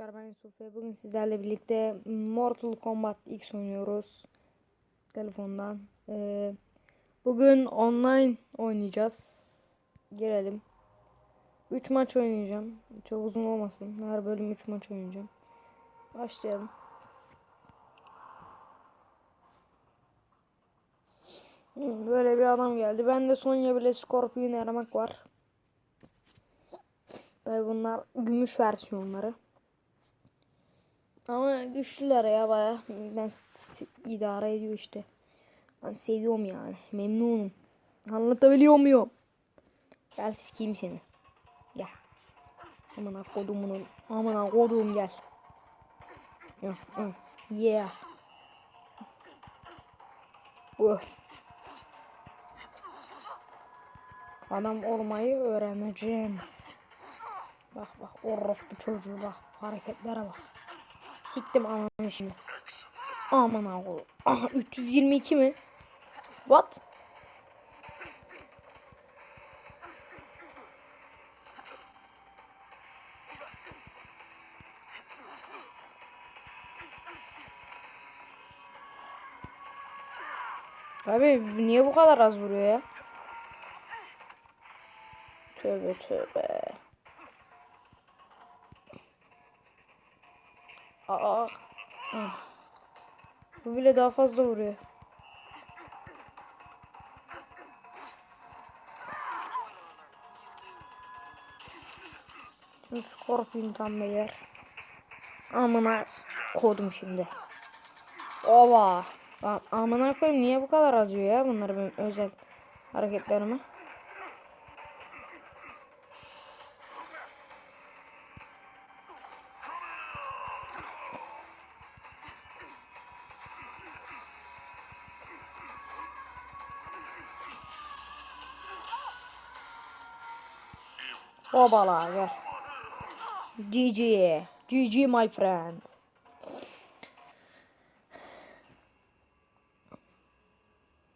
arkadaşlar ben Yusuf ve bugün sizlerle birlikte Mortal Kombat X oynuyoruz telefondan. Ee, bugün online oynayacağız. Girelim. 3 maç oynayacağım. Çok uzun olmasın. Her bölüm 3 maç oynayacağım. Başlayalım. Böyle bir adam geldi. Ben de Sonya bile Scorpion aramak var. Tabi bunlar gümüş versiyonları. Ama güçlüler ya baya. Ben idare ediyor işte. Ben seviyorum yani. Memnunum. Anlatabiliyor muyum? Gel sikeyim seni. Gel. Amına kodumunun. Amına kodum gel. Yeah. Uh. Adam olmayı öğreneceğim. Bak bak orospu çocuğu bak hareketlere bak. Siktim ananı şimdi. Aman ağol. Aha 322 mi? What? Abi niye bu kadar az vuruyor ya? Tövbe tövbe. Aa. Bu bile daha fazla vuruyor. Scorpion tam beyler. Amına kodum şimdi. Ova. Lan Amına koyayım niye bu kadar acıyor ya bunlar benim özel hareketlerime. Obala gel. GG. GG my friend.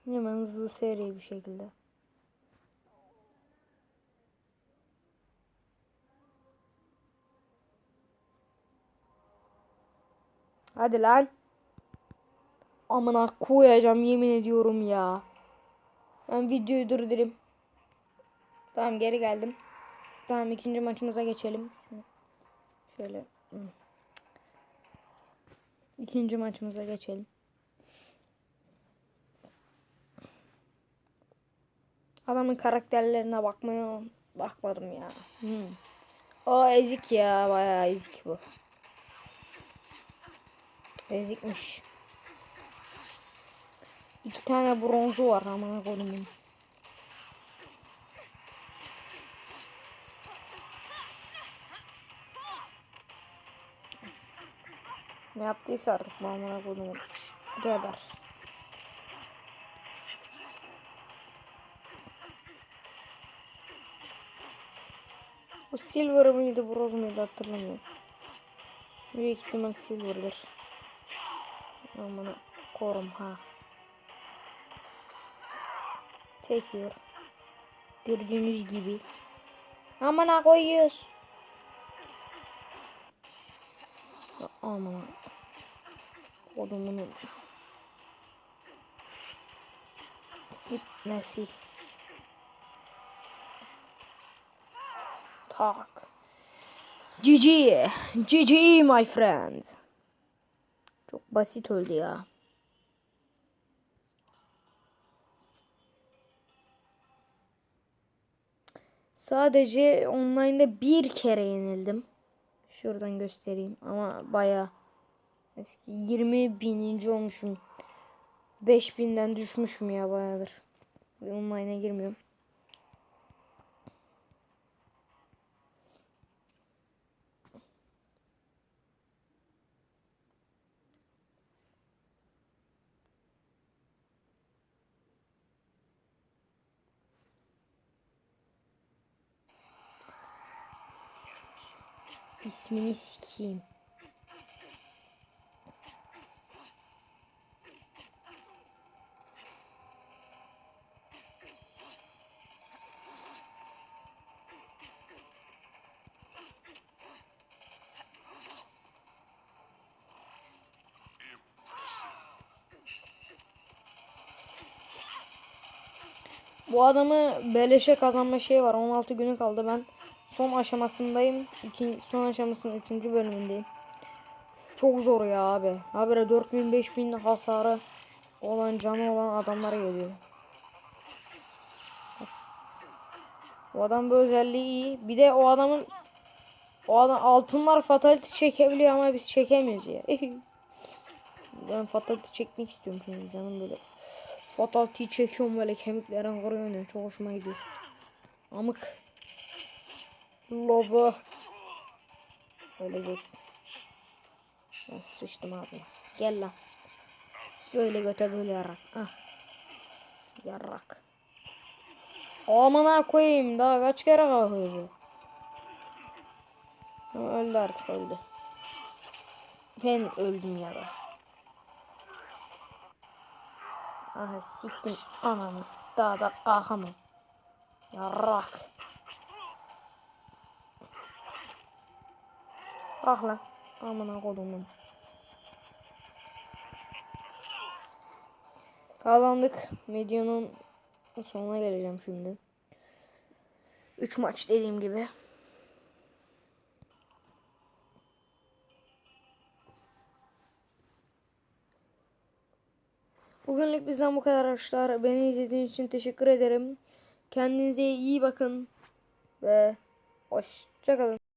Hemen hızlı seri bir şekilde. Hadi lan. Amına koyacağım yemin ediyorum ya. Ben videoyu durdurayım. Tamam geri geldim. Tamam ikinci maçımıza geçelim. Şöyle. İkinci maçımıza geçelim. Adamın karakterlerine bakmaya bakmadım ya. Hmm. O ezik ya bayağı ezik bu. Ezikmiş. İki tane bronzu var amına koyayım. Ne yaptıysa artık mamına koyduğum geber. Bu silver mıydı bronz muydu hatırlamıyorum. Büyük ihtimal silver'dır. Amına korum ha. Tekiyor. Gördüğünüz gibi. Amına koyuyoruz. Amına. Kodumunun. Gitmesi. Tak. GG. GG my friend. Çok basit öldü ya. Sadece online'da bir kere yenildim. Şuradan göstereyim ama baya eski 20 bininci olmuşum. 5000'den düşmüşüm ya bayadır. Online'a girmiyorum. İsmini sikeyim. Bu adamı beleşe kazanma şeyi var. 16 günü kaldı ben son aşamasındayım. İki, son aşamasının 3. bölümündeyim. Çok zor ya abi. Habire 4000 5000 hasarı olan canı olan adamlara geliyor. O adam bu özelliği iyi. Bir de o adamın o adam altınlar fatality çekebiliyor ama biz çekemiyoruz ya. ben fatality çekmek istiyorum şimdi canım böyle. Fatality çekiyorum böyle kemiklerin kırıyor çok hoşuma gidiyor. Amık. Lova. Öleceksin. Ben sıçtım abi. Gel lan. Şöyle göte böyle yarak. Ah. Yarak. Amına koyayım daha kaç kere kalkıyor öldü artık öldü. Ben öldüm ya da. Aha siktim ananı. Daha da kalkamam. Yarrak. Bak lan. Amına kodumun. Kazandık. Videonun sonuna geleceğim şimdi. 3 maç dediğim gibi. Bugünlük bizden bu kadar arkadaşlar. Beni izlediğiniz için teşekkür ederim. Kendinize iyi bakın. Ve hoşçakalın.